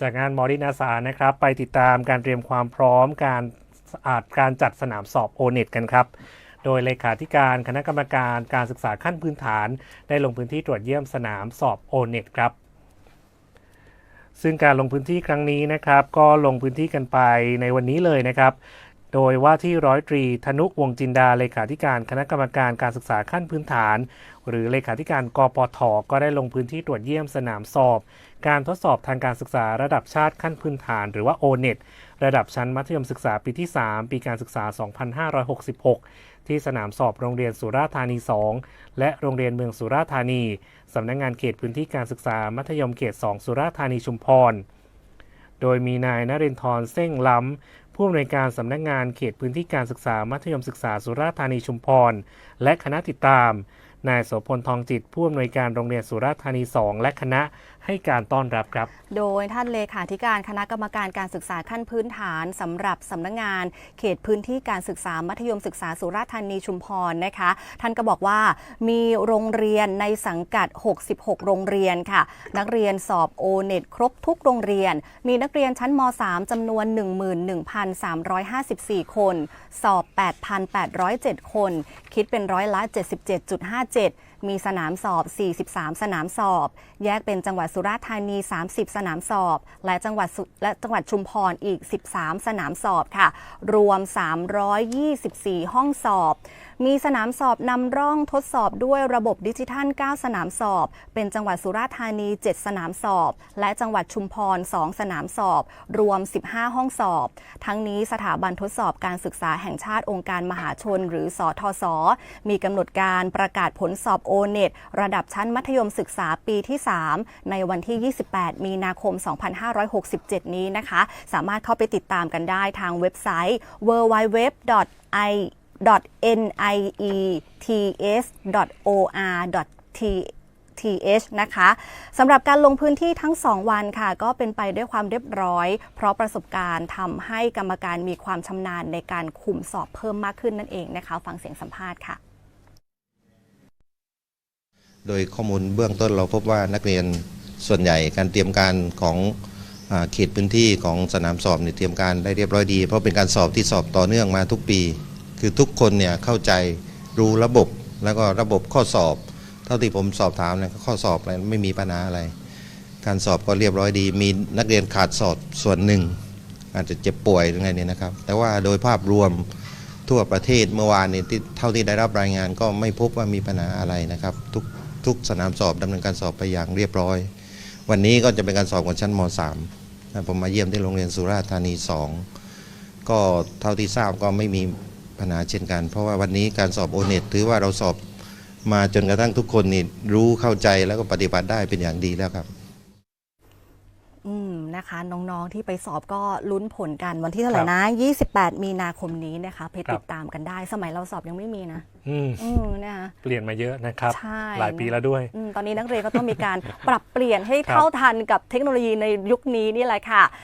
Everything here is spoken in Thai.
จากงานมอรินาสานะครับ ไปติดตามการเตรียมความพร้อมการอาจการจัดสนามสอบโอเน็ตกันครับ โดยเลขาธิการคณะกรรมการการศึกษาขั้นพื้นฐาน ได้ลงพื้นที่ตรวจเยี่ยมสนามสอบโอเน็ตครับ ซึ่งการลงพื้นที่ครั้งนี้นะครับ ก็ลงพื้นที่กันไปในวันนี้เลยนะครับ โดยว่าที่ร้อยตรีธนุวงจินดาเลขาธิการคณะกรรมการการศึกษาขั้นพื้นฐาน หรือเลขาธิการกปทก็ได้ลงพื้นที่ตรวจเยี่ยมสนามสอบ การทดสอบทางการศึกษาระดับชาติขั้นพื้นฐาน หรือว่า O-NET ระดับชั้นมัธยมศึกษาปีที่ 3 ปีการศึกษา 2566 ที่สนามสอบโรงเรียนสุราธานี 2 และโรงเรียนเมืองสุราธานีสำนักงงานเขตพื้นที่การศึกษามัธยมเขต 2 สุราธานีชุมพรโดยมีนายนรินทร์เส้งล้ำ ผู้อำนวยการสำนักงานเขตพื้นที่การศึกษามัธยมศึกษาสุราษฎร์ธานีชุมพร และคณะติดตาม นายโสพลทองจิตผู้อำนวยการโรงเรียนสุราษฎร์ธานี 2 และคณะให้การต้อนรับครับ โดยท่านเลขาธิการคณะกรรมการการศึกษาขั้นพื้นฐานสำหรับสำนักงาน เขตพื้นที่การศึกษามัธยมศึกษาสุราษฎร์ธานีชุมพรนะคะ ท่านก็บอกว่ามีโรงเรียนในสังกัด 66 โรงเรียนค่ะ นักเรียนสอบโอเน็ตครบทุกโรงเรียน มีนักเรียนชั้นม .3 จำนวน 11,354 คน สอบ 8,807 คน คิดเป็นร้อยละ7มีสนามสอบ 43 สนามสอบ แยกเป็นจังหวัดสุราษฎร์ธานี 30 สนามสอบ และจังหวัดและจังหวัดชุมพรอีก 13 สนามสอบค่ะ รวม 324 ห้องสอบ มีสนามสอบนำร่องทดสอบด้วยระบบดิจิทัล 9 สนามสอบ เป็นจังหวัดสุราษฎร์ธานี 7 สนามสอบ และจังหวัดชุมพร 2 สนามสอบ รวม 15 ห้องสอบ ทั้งนี้สถาบันทดสอบการศึกษาแห่งชาติองค์การมหาชน หรือสอทศมีกำหนดการประกาศผลสอบโอเน็ตระดับชั้นมัธยมศึกษาปีที่ 3 ในวันที่ 28 มีนาคม 2567 นี้นะคะ สามารถเข้าไปติดตามกันได้ทางเว็บไซต์ www.i niets.or.th นะคะสำหรับการลงพื้นที่ทั้ง 2 วันค่ะ ก็เป็นไปด้วยความเรียบร้อย เพราะประสบการณ์ทำให้กรรมการมีความชำนาญในการคุมสอบเพิ่มมากขึ้นนั่นเองนะคะ ฟังเสียงสัมภาษณ์ค่ะ โดยข้อมูลเบื้องต้นเราพบว่านักเรียนส่วนใหญ่การเตรียมการของเขตพื้นที่ของสนามสอบเนี่ยเตรียมการได้เรียบร้อยดี เพราะเป็นการสอบที่สอบต่อเนื่องมาทุกปี คือทุกคนเนี่ยเข้าใจรู้ระบบแล้วก็ระบบข้อสอบ เท่าที่ผมสอบถามเนี่ยข้อสอบอะไรไม่มีปัญหาอะไร การสอบก็เรียบร้อยดี มีนักเรียนขาดสอบส่วนหนึ่ง อาจจะเจ็บป่วยหรือไงเนี่ยนะครับ แต่ว่าโดยภาพรวมทั่วประเทศเมื่อวานเนี้ที่เท่าที่ได้รับรายงานก็ไม่พบว่ามีปัญหาอะไรนะครับทุก ทุกสนามสอบดำเนินการสอบไปอย่างเรียบร้อย วันนี้ก็จะเป็นการสอบของชั้นม .3 ผมมาเยี่ยมที่โรงเรียนสุราษฎร์ธานี 2 ก็เท่าที่ทราบก็ไม่มีปัญหาเช่นกัน เพราะว่าวันนี้การสอบโอเน็ตถือว่าเราสอบมาจนกระทั่งทุกคนนี่รู้เข้าใจแล้วก็ปฏิบัติได้เป็นอย่างดีแล้วครับ นะคะ น้องๆที่ไปสอบก็ลุ้นผลกันวันที่เท่าไหร่ครับนะ 28 มีนาคมนี้นะคะไปครับติดตามกันได้ สมัยเราสอบยังไม่มีนะอืมอืมนะคะเปลี่ยนมาเยอะนะครับใช่หลายปีแล้วด้วยอืมตอนนี้นักเรียนก็ต้องมีการปรับเปลี่ยนให้ครับเท่าทันกับเทคโนโลยีในยุคนี้นี่แหละค่ะ